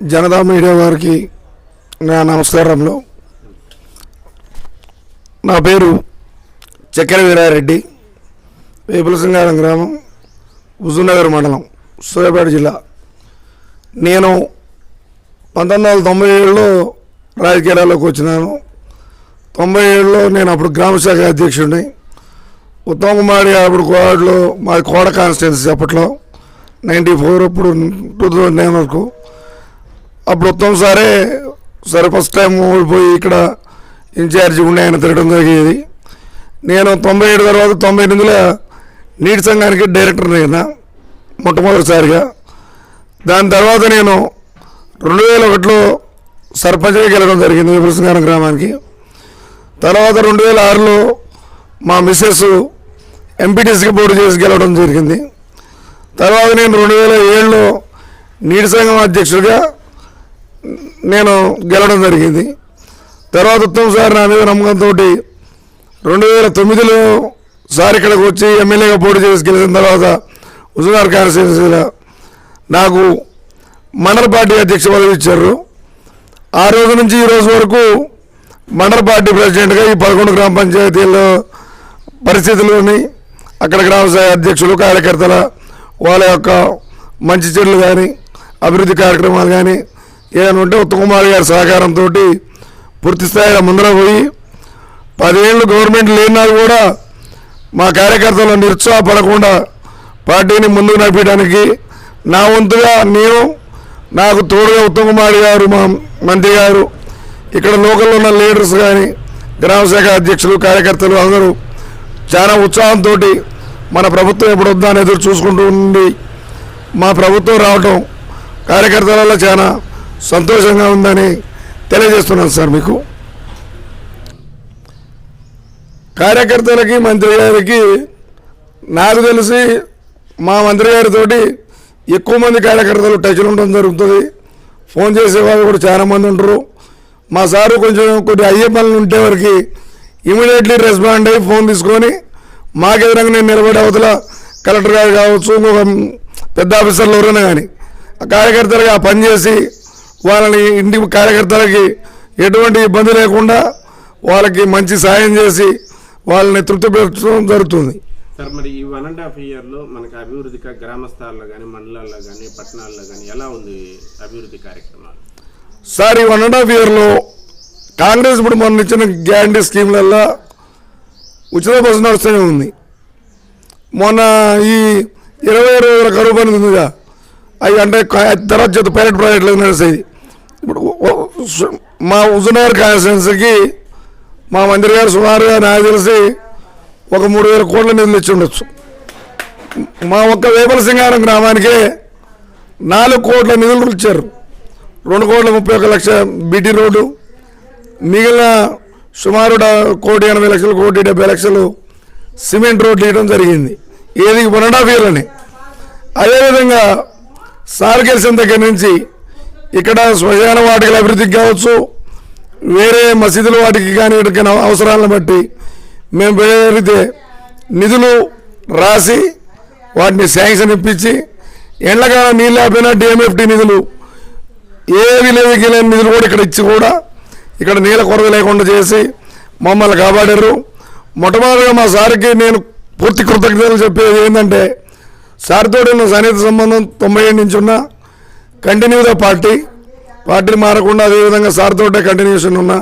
Janata media వారికి నా నమస్కారంలో నా పేరు చక్కెర వీరారెడ్డి వేపుల సింగారం గ్రామం హుజూర్నగర్ మండలం సూర్యాపేట జిల్లా. నేను పంతొమ్మిది వందల తొంభై ఏడులో రాజకీయాల్లోకి వచ్చినాను. తొంభై ఏడులో నేను అప్పుడు గ్రామ శాఖ అధ్యక్షుడిని. ఉత్తమ్ కుమార్ అప్పుడు కోడలో మా కోడ కాన్స్టిట్యున్సీ అప్పట్లో నైంటీ ఫోర్ అప్పుడు టూ థౌజండ్ నైన్ వరకు అప్పుడు ఉత్తమ్ సారే సరే ఫస్ట్ టైం ఓడిపోయి ఇక్కడ ఇన్ఛార్జి ఉండి ఆయన తిరగడం జరిగేది. నేను తొంభై ఏడు తర్వాత తొంభై ఎనిమిదిలో నీటి సంఘానికి డైరెక్టర్ అయినా మొట్టమొదటిసారిగా. దాని తర్వాత నేను రెండు వేల ఒకటిలో సర్పంచ్గా గెలవడం జరిగింది విపులసింగారం గ్రామానికి. తర్వాత రెండు వేల ఆరులో మా మిస్సెస్ ఎంపీటీసీకి పోటీ చేసి గెలవడం జరిగింది. తర్వాత నేను రెండు వేల ఏడులో నీటి సంఘం అధ్యక్షుడిగా నేను గెలవడం జరిగింది. తర్వాత ఉత్తమ్ సార్ నా మీద నమ్మకంతో రెండు వేల తొమ్మిదిలో సార్ ఇక్కడికి వచ్చి ఎమ్మెల్యేగా పోటీ చేసి గెలిచిన తర్వాత హుజునార్ కాన్స్టిట్యున్సీలో నాకు మండల పార్టీ అధ్యక్ష పదవి ఇచ్చారు. ఆ రోజు నుంచి ఈ రోజు వరకు మండల పార్టీ ప్రెసిడెంట్గా ఈ పదకొండు గ్రామ పంచాయతీల్లో పరిస్థితుల్లోని అక్కడ గ్రామ అధ్యక్షులు కార్యకర్తల వాళ్ళ యొక్క మంచి చెడులు కానీ అభివృద్ధి కార్యక్రమాలు కానీ ఏదైనా ఉంటే ఉత్తమ్ గారి సహకారంతో పూర్తి స్థాయిలో ముందర పోయి పదేళ్ళు గవర్నమెంట్ లేనా కూడా మా కార్యకర్తలు నిరుత్సాహపడకుండా పార్టీని ముందుకు నడిపించడానికి నా వంతుగా నేను నాకు తోడుగా ఉత్తమ్ కుమార్ గారు మా మంత్రి గారు ఇక్కడ లోకల్లో ఉన్న లీడర్స్ కానీ గ్రామ శాఖ అధ్యక్షులు కార్యకర్తలు అందరూ చాలా ఉత్సాహంతో మన ప్రభుత్వం ఎప్పుడు వద్దా అని ఎదురు చూసుకుంటూ ఉండి మా ప్రభుత్వం రావటం కార్యకర్తలలో చాలా సంతోషంగా ఉందని తెలియజేస్తున్నాను సార్ మీకు. కార్యకర్తలకి మంత్రి గారికి నాకు తెలిసి మా మంత్రి గారితో ఎక్కువ మంది కార్యకర్తలు టచ్లో ఉండడం జరుగుతుంది. ఫోన్ చేసే వాళ్ళు కూడా చాలా మంది ఉంటారు. మా సారు కొంచెం కొన్ని అయ్యే పనులు ఉంటే వరకు ఇమీడియట్లీ రెస్పాండ్ అయ్యి ఫోన్ తీసుకొని మాకు ఎదురంగా నేను నిలబడే అవతల కలెక్టర్ గారు కావచ్చు ఇంకొక పెద్ద ఆఫీసర్లు ఎవరైనా కానీ ఆ కార్యకర్తలుగా ఆ పని చేసి వాళ్ళని ఇంటి కార్యకర్తలకి ఎటువంటి ఇబ్బంది లేకుండా వాళ్ళకి మంచి సాయం చేసి వాళ్ళని తృప్తిపరచడం జరుగుతుంది. సార్ మరి ఈ వన్ అండ్ హాఫ్ ఇయర్లో మనకి అభివృద్ధిగా గ్రామ స్థాయిలో కానీ మండలాల్లో కానీ పట్టణాల్లో కానీ ఎలా ఉంది అభివృద్ధి కార్యక్రమాలు? సార్ ఈ వన్ అండ్ హాఫ్ ఇయర్లో కాంగ్రెస్ ఇప్పుడు మొన్న ఇచ్చిన గ్యారంటీ స్కీమ్లల్లో ఉచిత బస్సు నడుస్తూనే ఉంది. మొన్న ఈ ఇరవై రోజుల కరువు పని ఉందిగా అవి అంటే తర్వాత చేత పైలట్ ప్రాజెక్టులు నడిచేది ఇప్పుడు మా హుజునగర్ కాన్స్టిట్యున్సీకి మా మంత్రి గారు సుమారుగా నాకు తెలిసి ఒక మూడు వేల కోట్ల నిధులు ఇచ్చి ఉండొచ్చు. మా ఒక్క వేపల సింగారం గ్రామానికే నాలుగు కోట్ల నిధులు ఇచ్చారు రెండు కోట్ల ముప్పై ఒక లక్ష బీటీ రోడ్డు మిగిలిన సుమారు కోటి ఎనభై లక్షలు కోటి డెబ్బై లక్షలు సిమెంట్ రోడ్లు వేయడం జరిగింది. ఏది వన్ అండ్ హాఫ్ ఇయర్లోనే. అదేవిధంగా సార్ గెలిచిన దగ్గర నుంచి ఇక్కడ శ్మశాన వాటికల అభివృద్ధికి కావచ్చు వేరే మసీదుల వాటికి కానీ ఇక్కడికి అవసరాలను బట్టి మేము వేరే నిధులు రాసి వాటిని శాంక్షన్ ఇప్పించి ఎండ్లకాలం నీళ్ళు ఆపినా డిఎంఎఫ్టీ నిధులు ఏవి విలేజ్కి లేని నిధులు కూడా ఇక్కడ ఇచ్చి కూడా ఇక్కడ నీళ్ళ కొరత లేకుండా చేసి మమ్మల్ని కాపాడారు. మొట్టమొదటిగా మా సార్కి నేను పూర్తి కృతజ్ఞతలు చెప్పేది ఏంటంటే సార్తో ఉన్న సన్నిహిత సంబంధం తొంభై ఏడు నుంచి ఉన్న కంటిన్యూగా పార్టీ పార్టీని మారకుండా అదేవిధంగా సార్తోటే కంటిన్యూషన్ ఉన్నా.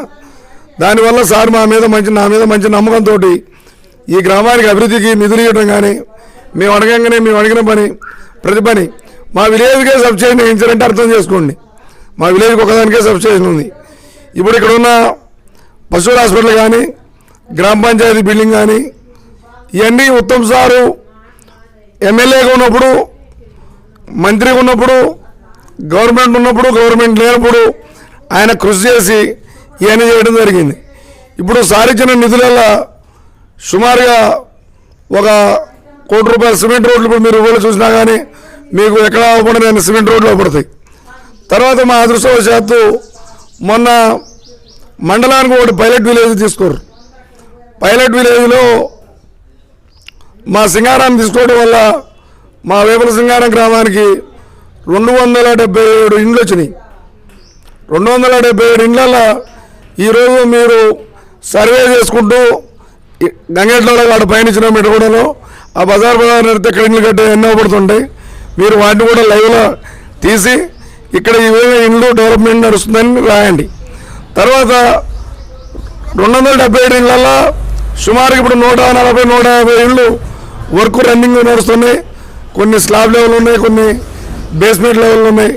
దానివల్ల సార్ మా మీద మంచి నా మీద మంచి నమ్మకంతో ఈ గ్రామానికి అభివృద్ధికి నిధులు ఇవ్వడం కానీ మేము అడగంగానే మేము అడిగిన పని ప్రతి పని మా విలేజ్కే సబ్సిడీ వేయించారంటే అర్థం చేసుకోండి. మా విలేజ్కి ఒకదానికే సబ్సిడీ ఉంది. ఇప్పుడు ఇక్కడ ఉన్న పశువుల హాస్పిటల్ కానీ గ్రామ పంచాయతీ బిల్డింగ్ కానీ ఇవన్నీ ఉత్తమ్ సారు ఎమ్మెల్యేగా ఉన్నప్పుడు మంత్రిగా ఉన్నప్పుడు గవర్నమెంట్ ఉన్నప్పుడు గవర్నమెంట్ లేనప్పుడు ఆయన కృషి చేసి ఇవన్నీ చేయడం జరిగింది. ఇప్పుడు సారించిన నిధులలో సుమారుగా ఒక కోటి రూపాయల సిమెంట్ రోడ్లు ఇప్పుడు మీరు ఊళ్ళో చూసినా కానీ మీకు ఎక్కడ అవ్వకుండా సిమెంట్ రోడ్లు అవ్వబడతాయి తర్వాత మా అదృష్టవశాత్తు మొన్న మండలానికి ఒకటి పైలట్ విలేజ్ తీసుకోరు పైలట్ విలేజ్లో మా సింగారాన్ని తీసుకోవడం వల్ల మా వేపల సింగారం గ్రామానికి రెండు వందల డెబ్బై ఏడు ఇండ్లు వచ్చినాయి. రెండు వందల డెబ్బై ఏడు ఇండ్ల ఈరోజు మీరు సర్వే చేసుకుంటూ ఈ గంగెట్లలో పయనించిన మెట్టుగూడలో ఆ బజార్ బజార్ నడితే ఇక్కడ ఇండ్లు కట్టే ఎన్నో పడుతుంటాయి. మీరు వాటిని కూడా లైవ్లో తీసి ఇక్కడ ఈ విధంగా ఇండ్లు డెవలప్మెంట్ నడుస్తుందని రాయండి. తర్వాత రెండు వందల డెబ్బై ఏడు ఇళ్ళల్లో సుమారుగా ఇప్పుడు నూట నలభై నూట యాభై ఇళ్ళు వర్క్ రన్నింగ్ నడుస్తున్నాయి. కొన్ని స్లాబ్ లెవెల్ ఉన్నాయి కొన్ని బేస్మెంట్ లెవెల్ ఉన్నాయి.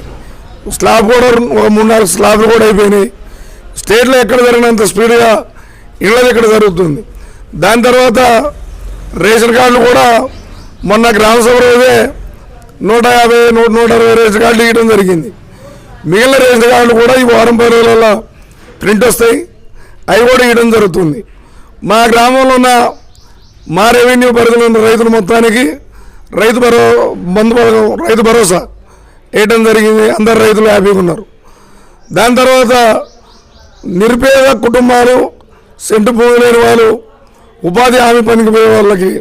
స్లాబ్ కూడా ఒక మూడు నాలుగు స్లాబ్లు కూడా అయిపోయినాయి. స్టేట్లో ఎక్కడ జరిగినంత స్పీడ్గా ఇళ్ళది ఇక్కడ జరుగుతుంది. దాని తర్వాత రేషన్ కార్డులు కూడా మొన్న గ్రామసభ రోజే నూట యాభై నూట నూట అరవై రేషన్ కార్డులు ఇవ్వడం జరిగింది. మిగిలిన రేషన్ కార్డులు కూడా ఈ వారం పది రోజులలో ప్రింట్ వస్తాయి. అవి కూడా ఇవ్వడం జరుగుతుంది. మా గ్రామంలో ఉన్న మా రెవెన్యూ పరిధిలో ఉన్న రైతులు మొత్తానికి రైతు భరో బంధు పథకం రైతు భరోసా వేయడం జరిగింది. అందరు రైతులు హ్యాపీగా ఉన్నారు. దాని తర్వాత నిరుపేద కుటుంబాలు సెంటు భూమి లేని వాళ్ళు ఉపాధి హామీ పనికి పోయే వాళ్ళకి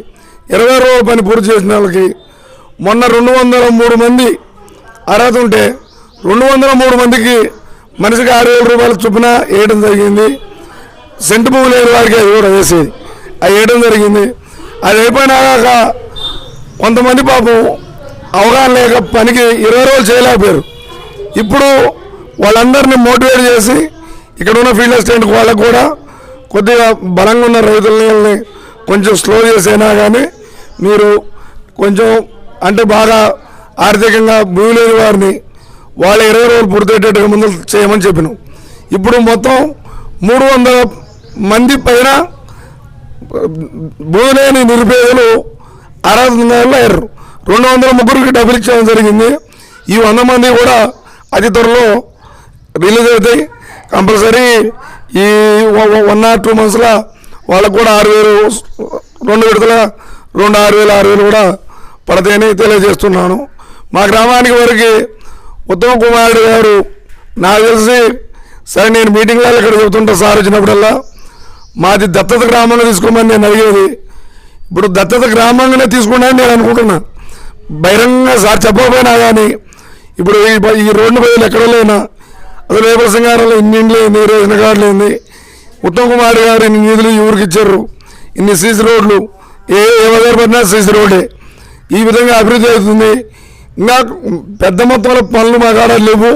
ఇరవై రోజుల పని పూర్తి చేసిన వాళ్ళకి మొన్న రెండు వందల మూడు మంది అర్హత ఉంటే రెండు వందల మూడు మందికి మనిషికి ఆరు వేల రూపాయల చొప్పున వేయడం జరిగింది. సెంటు భూమి లేని వారికి అది కూడా వేసేది. అది వేయడం జరిగింది. అది అయిపోయినాక కొంతమంది పాపం అవగాహన లేక పనికి ఇరవై రోజులు చేయలేకపోయారు. ఇప్పుడు వాళ్ళందరినీ మోటివేట్ చేసి ఇక్కడ ఉన్న ఫీల్డ్ అసిస్టెంట్ వాళ్ళకు కూడా కొద్దిగా బలంగా ఉన్న రైతులని కొంచెం స్లో చేసైనా కానీ మీరు కొంచెం అంటే బాగా ఆర్థికంగా భూమి లేని వారిని వాళ్ళ ఇరవై రోజులు పూర్తయ్యేటట్టుగా ముందు చేయమని చెప్పినాం. ఇప్పుడు మొత్తం మూడు వందల మంది పైన భూమిలేని నిరుపేదలు అరవై ఉన్న అయ్యారు రెండు వందల ముగ్గురికి డబ్బులు ఇచ్చడం జరిగింది. ఈ వంద మంది కూడా అతి త్వరలో రిలీజ్ అవుతాయి. కంపల్సరీ ఈ వన్ ఆర్ టూ మంత్స్లో వాళ్ళకు కూడా ఆరు వేలు రెండు విడతల రెండు ఆరు వేలు ఆరు వేలు కూడా పడతాయని తెలియజేస్తున్నాను. మా గ్రామానికి వరకు ఉత్తమ్ కుమార్ గారు. నాకు తెలిసి సరే నేను మీటింగ్లలో ఇక్కడ చెబుతుంటా. సార్ వచ్చినప్పుడల్లా మాది దత్తత గ్రామంలో తీసుకోమని నేను అడిగేది. ఇప్పుడు దత్తత గ్రామంగానే తీసుకున్నాను నేను అనుకుంటున్నా. బహిరంగ సార్ చెప్పకపోయినా కానీ ఇప్పుడు ఈ రోడ్డు బయలు ఎక్కడ లేనా? అసలు రేపల సంఘాలలో ఇన్ని ఇండ్లు ఏంది రేషన్ కార్డులు ఏంది ఉత్తమ్ కుమార్ గారు ఇన్ని నిధులు ఈ ఊరికి ఇచ్చారు. ఇన్ని సీసీ రోడ్లు ఏ ఎవరు పడినా సీసీ రోడ్డే. ఈ విధంగా అభివృద్ధి అవుతుంది. ఇంకా పెద్ద మొత్తంలో పనులు మా కాడ లేవు.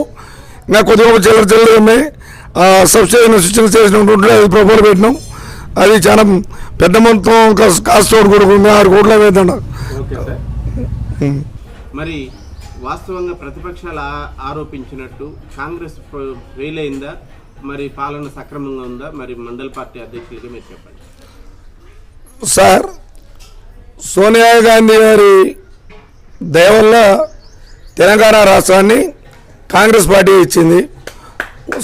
ఇంకా కొద్దిగా చిల్లర చిల్లర ఉన్నాయి. సబ్సిడీ సృష్టి చేసినటువంటి అది పెట్టినాం. అది చాలా పెద్ద మొత్తం కాస్- కాస్ట్ తోడు కూడా ఉంది ఆరు కోట్ల మరి వాస్తవంగా ప్రతిపక్షాలు ఆరోపించినట్టు కాంగ్రెస్ ఫెయిల్ అయిందా మరి పాలన సక్రమంగా ఉందా? మరి మండల పార్టీ అధ్యక్షులుగా మీరు చెప్పండి. సార్ సోనియా గాంధీ గారి దయ వల్ల తెలంగాణ రాష్ట్రాన్ని కాంగ్రెస్ పార్టీ ఇచ్చింది.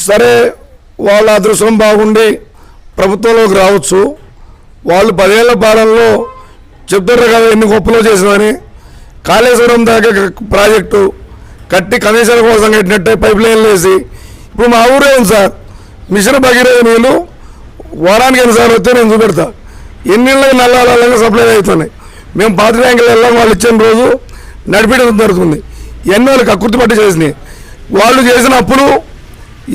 సరే వాళ్ళ అదృష్టం బాగుండి ప్రభుత్వంలోకి రావచ్చు. వాళ్ళు పదేళ్ళ పాలనలో చెప్తారు కదా ఎన్ని గొప్పలో చేసినామని కాళేశ్వరం దాకా ప్రాజెక్టు కట్టి కనీసాల కోసం కట్టినట్టే పైప్ లైన్లు వేసి. ఇప్పుడు మా ఊరే ఉంది సార్? మిషన్ భగీరథ నీళ్ళు వారానికి ఎన్నిసార్లు వస్తే నేను చూపెడతా. ఎన్నిళ్ళకి నల్లాలంగా సప్లై అవుతున్నాయి. మేము పాత ట్యాంకులు వెళ్ళాం వాళ్ళు ఇచ్చిన రోజు నడిపించడం జరుగుతుంది. ఎన్ని వాళ్ళు కక్కుర్తి పట్టి చేసినాయి. వాళ్ళు చేసిన అప్పులు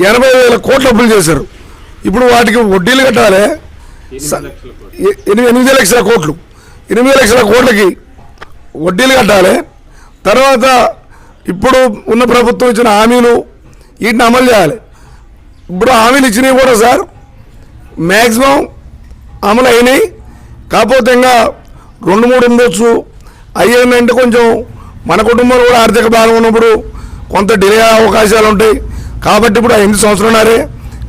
ఎనభై వేల కోట్ల అప్పులు చేశారు. ఇప్పుడు వాటికి వడ్డీలు కట్టాలి. ఎనిమిది లక్షల కోట్లు. ఎనిమిది లక్షల కోట్లు. ఎనిమిది లక్షల కోట్లకి వడ్డీలు కట్టాలి. తర్వాత ఇప్పుడు ఉన్న ప్రభుత్వం ఇచ్చిన హామీలు వీటిని అమలు చేయాలి. ఇప్పుడు హామీలు ఇచ్చినవి కూడా సార్ మ్యాక్సిమం అమలు అయినాయి. కాకపోతే ఇంకా రెండు మూడు ఉండొచ్చు. అయ్యిందంటే కొంచెం మన కుటుంబంలో కూడా ఆర్థిక భాగం ఉన్నప్పుడు కొంత డిలే అయ్యే అవకాశాలు ఉంటాయి. కాబట్టి ఇప్పుడు ఎనిమిది సంవత్సరాలే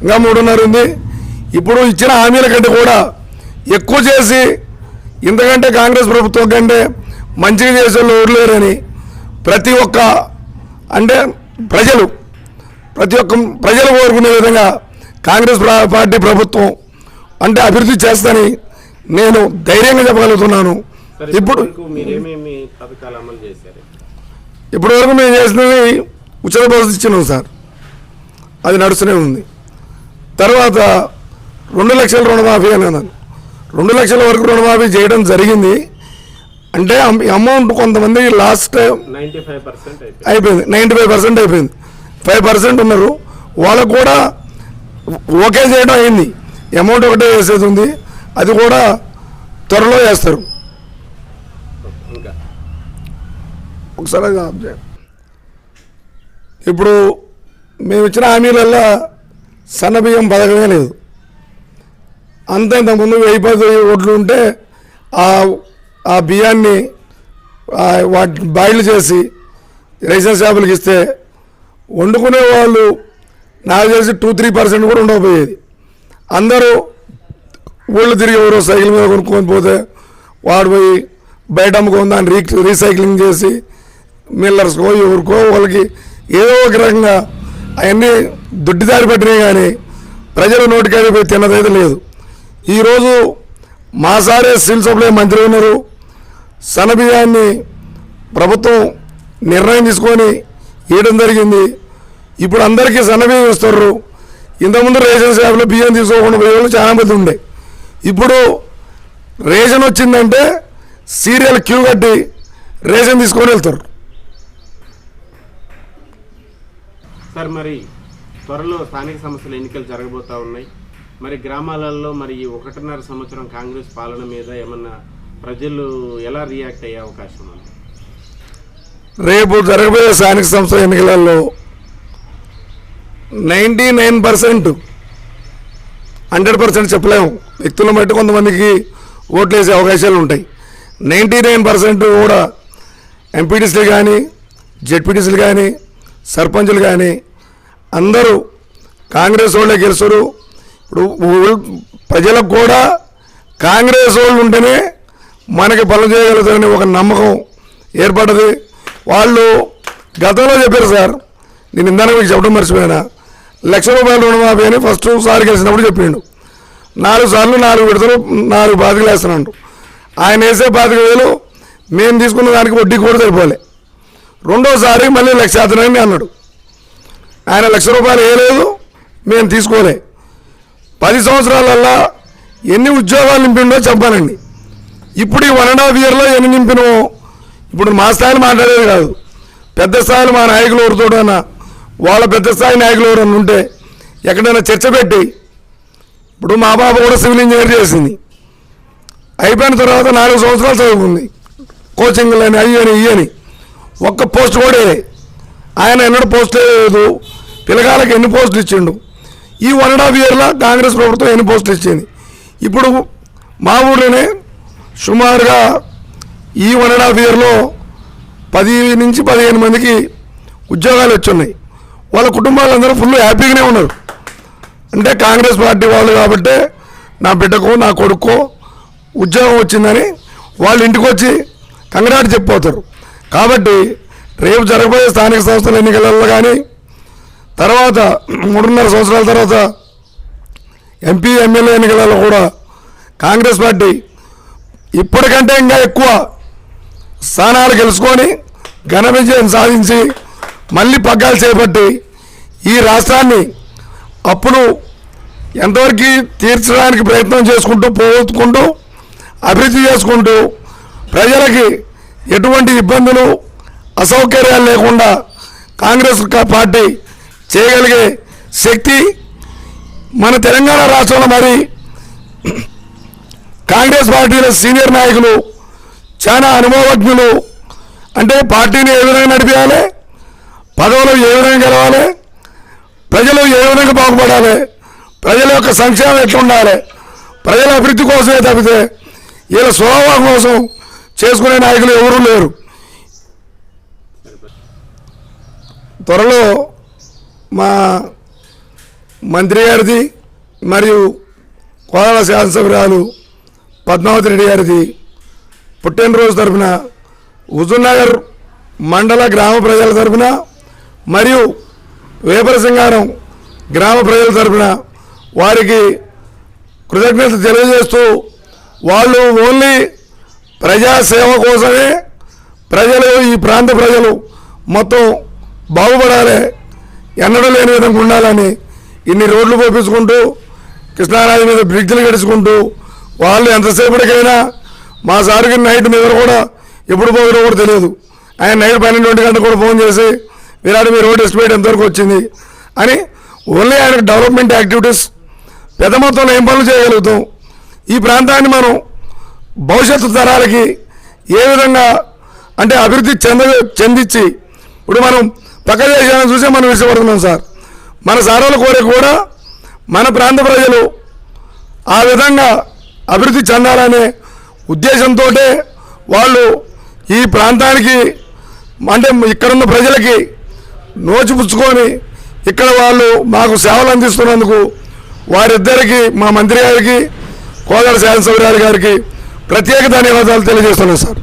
ఇంకా మూడున్నర ఉంది. ఇప్పుడు ఇచ్చిన హామీల కంటే కూడా ఎక్కువ చేసి ఇంతకంటే కాంగ్రెస్ ప్రభుత్వం కంటే మంచిగా చేసే ఎవరు లేరని ప్రతి ఒక్క అంటే ప్రజలు ప్రతి ఒక్క ప్రజలు కోరుకునే విధంగా కాంగ్రెస్ ప్రా- పార్టీ ప్రభుత్వం అంటే అభివృద్ధి చేస్తని నేను ధైర్యంగా చెప్పగలుగుతున్నాను. ఇప్పుడు ఇప్పుడు మీరేమేమి పథకాలు అమలు చేశారు? ఇప్పటి వరకు మేము చేసినవి ఉచిత బస్సు ఇచ్చినాం సార్. అది నడుస్తూనే ఉంది. తర్వాత రెండు లక్షల రుణమాఫీ అని అన్నాను. రెండు లక్షల వరకు రుణమాఫీ చేయడం జరిగింది. అంటే అమౌంట్ కొంతమంది లాస్ట్ అయిపోయింది. నైంటీ ఫైవ్ పర్సెంట్ అయిపోయింది. ఫైవ్ పర్సెంట్ ఉన్నారు. వాళ్ళకు కూడా ఓకే చేయడం అయింది. అమౌంట్ ఒకటే వేసేది ఉంది. అది కూడా త్వరలో వేస్తారు. ఒకసారి. ఇప్పుడు మేము ఇచ్చిన హామీలల్లో సన్న బియ్యం పథకమే లేదు. అంత ముందు వెయ్యి పది ఓట్లు ఉంటే ఆ ఆ బియ్యాన్ని వాటిని వాటి బాయిల్ చేసి రేషన్ షాపులకు ఇస్తే వండుకునే వాళ్ళు నాకు తెలిసి టూ త్రీ పర్సెంట్ కూడా ఉండకపోయేది. అందరూ ఊళ్ళు తిరిగి ఎవరో సైకిల్ మీద కొనుక్కొని పోతే వాడు పోయి బయట అమ్ముకొని దాన్ని రీ రీసైక్లింగ్ చేసి మిల్లర్స్కో ఎవరికో వాళ్ళకి ఏదో ఒక రకంగా అవన్నీ దొడ్డిదారి పట్టినాయి కానీ ప్రజలు నోటికాడి పోయి తిన్నదైతే లేదు. ఈరోజు మా సారే సప్లై మంత్రి ఉన్నారు. సన్నబియ్యాన్ని ప్రభుత్వం నిర్ణయం తీసుకొని ఇవ్వడం జరిగింది. ఇప్పుడు అందరికీ సన్నబియ్యం ఇస్తారు ఇంతకుముందు రేషన్ షాపులో బియ్యం తీసుకోకుండా పోయే వాళ్ళు చాలా మంది ఉండే. ఇప్పుడు రేషన్ వచ్చిందంటే సీరియల్ క్యూ కట్టి రేషన్ తీసుకొని వెళ్తారు సార్ మరి త్వరలో స్థానిక సంస్థల ఎన్నికలు జరగబోతా ఉన్నాయి. మరి గ్రామాలలో మరి ఈ ఒకటిన్నర సంవత్సరం కాంగ్రెస్ పాలన మీద ఏమన్నా ప్రజలు ఎలా రియాక్ట్ అయ్యే అవకాశం ఉంది? రేపు జరగబోయే స్థానిక సంస్థల ఎన్నికలలో ninety nine percent hundred percent చెప్పలేము. వ్యక్తులను బట్టి కొంతమందికి ఓట్లు వేసే అవకాశాలు ఉంటాయి. నైంటీ నైన్ పర్సెంట్ కూడా ఎంపీటీసీలు కానీ జెడ్పీటీసీలు కానీ సర్పంచులు కానీ అందరూ కాంగ్రెస్ వాళ్ళే గెలుస్తారు. ఇప్పుడు ప్రజలకు కూడా కాంగ్రెస్ వాళ్ళు ఉంటేనే మనకి పనులు చేయగలుగుతారని ఒక నమ్మకం ఏర్పడ్డది. వాళ్ళు గతంలో చెప్పారు సార్ నేను ఇందాక మీకు చెప్పడం మర్చిపోయినా? లక్ష రూపాయల రుణమాఫీ అని ఫస్ట్ సార్ గెలిచినప్పుడు చెప్పిండు. నాలుగు సార్లు నాలుగు విడతలు నాలుగు బాధకులు వేస్తున్నాడు. ఆయన వేసే బాధక వేలు మేము తీసుకున్న దానికి వడ్డీ కూడా సరిపోలే. రెండోసారి మళ్ళీ లక్ష అతనని అన్నాడు. ఆయన లక్ష రూపాయలు వేయలేదు మేము తీసుకోలే. పది సంవత్సరాలల్లా ఎన్ని ఉద్యోగాలు నింపిండో చెప్పానండి. ఇప్పుడు ఈ వన్ అండ్ హాఫ్ ఇయర్లో ఎన్ని నింపినో ఇప్పుడు మా స్థాయిలో మాట్లాడేది కాదు. పెద్ద స్థాయిలో మా నాయకులు ఎవరితోడైనా వాళ్ళ పెద్ద స్థాయి నాయకులు ఎవరైనా ఉంటే ఎక్కడైనా చర్చ పెట్టి ఇప్పుడు మా బాబు కూడా సివిల్ ఇంజనీర్ చేసింది. అయిపోయిన తర్వాత నాలుగు సంవత్సరాలు చదువుకుంది. కోచింగ్లు అని అయ్యి అని అని. ఒక్క పోస్ట్ కూడా ఆయన ఎన్నడూ పోస్ట్ లేదు. పిల్లగాళ్ళకి ఎన్ని పోస్టులు ఇచ్చిండు? ఈ వన్ అండ్ హాఫ్ ఇయర్లో కాంగ్రెస్ ప్రభుత్వం ఎన్ని పోస్టులు ఇచ్చింది? ఇప్పుడు మా ఊర్లోనే సుమారుగా ఈ వన్ అండ్ హాఫ్ ఇయర్లో పది నుంచి పదిహేను మందికి ఉద్యోగాలు వచ్చున్నాయి. వాళ్ళ కుటుంబాలందరూ ఫుల్ హ్యాపీగానే ఉన్నారు. అంటే కాంగ్రెస్ పార్టీ వాళ్ళు కాబట్టి నా బిడ్డకో నా కొడుకో ఉద్యోగం వచ్చిందని వాళ్ళ ఇంటికి వచ్చి కంగరాటి చెప్పిపోతారు. కాబట్టి రేపు జరగబోయే స్థానిక సంస్థల ఎన్నికలలో కానీ తర్వాత మూడున్నర సంవత్సరాల తర్వాత ఎంపీ ఎమ్మెల్యే ఎన్నికలలో కూడా కాంగ్రెస్ పార్టీ ఇప్పటికంటే ఇంకా ఎక్కువ స్థానాలు గెలుచుకొని ఘన విజయం సాధించి మళ్ళీ పగ్గాలు చేపట్టి ఈ రాష్ట్రాన్ని అప్పులు ఎంతవరకు తీర్చడానికి ప్రయత్నం చేసుకుంటూ పోగొట్టుకుంటూ అభివృద్ధి చేసుకుంటూ ప్రజలకి ఎటువంటి ఇబ్బందులు అసౌకర్యాలు లేకుండా కాంగ్రెస్ పార్టీ చేయగలిగే శక్తి మన తెలంగాణ రాష్ట్రంలో మరి కాంగ్రెస్ పార్టీలో సీనియర్ నాయకులు చాలా అనుభవజ్ఞులు అంటే పార్టీని ఏ విధంగా నడిపించాలి పదవులు ఏ విధంగా గెలవాలి ప్రజలు ఏ విధంగా బాగుపడాలి ప్రజల యొక్క సంక్షేమం ఎట్లా ఉండాలి ప్రజల అభివృద్ధి కోసమే తప్పితే వీళ్ళ స్వభావం కోసం చేసుకునే నాయకులు ఎవరూ లేరు. త్వరలో మా మంత్రి గారిది మరియు కోదాడ శాసనసభ్యురాలు పద్మావతి రెడ్డి గారిది పుట్టినరోజు తరఫున హుజూర్నగర్ మండల గ్రామ ప్రజల తరఫున మరియు వేపర సింగారం గ్రామ ప్రజల తరఫున వారికి కృతజ్ఞత తెలియజేస్తూ వాళ్ళు ఓన్లీ ప్రజాసేవ కోసమే ప్రజలు ఈ ప్రాంత ప్రజలు మొత్తం బాగుపడాలి. ఎన్నడూ లేని విధంగా ఉండాలని ఇన్ని రోడ్లు పోపించుకుంటూ కృష్ణానది మీద బ్రిడ్జ్లు గడుచుకుంటూ వాళ్ళు ఎంతసేపటికైనా మా సార్కి నైట్ మీద కూడా ఎప్పుడు పోయారో కూడా తెలియదు. ఆయన నైట్ పన్నెండు ఒంటి కూడా ఫోన్ చేసి విరాడు మీ రోడ్ ఎస్టిమేట్ ఎంతవరకు వచ్చింది? అని ఓన్లీ ఆయన డెవలప్మెంట్ యాక్టివిటీస్ పెద్ద మొత్తంలో ఏం పనులు చేయగలుగుతాం. ఈ ప్రాంతాన్ని మనం భవిష్యత్తు తరాలకి ఏ విధంగా అంటే అభివృద్ధి చెంద చెందించి ఇప్పుడు మనం పక్క దేశాలను చూసే మనం విషయపడుతున్నాం సార్. మన సారాల కోరిక కూడా మన ప్రాంత ప్రజలు ఆ విధంగా అభివృద్ధి చెందాలనే ఉద్దేశంతో వాళ్ళు ఈ ప్రాంతానికి అంటే ఇక్కడున్న ప్రజలకి నోచిపుచ్చుకొని ఇక్కడ వాళ్ళు మాకు సేవలు అందిస్తున్నందుకు వారిద్దరికి మా మంత్రి గారికి కోదాడ శాసనసభ్యురాలు గారికి ప్రత్యేక ధన్యవాదాలు తెలియజేస్తున్నాం సార్.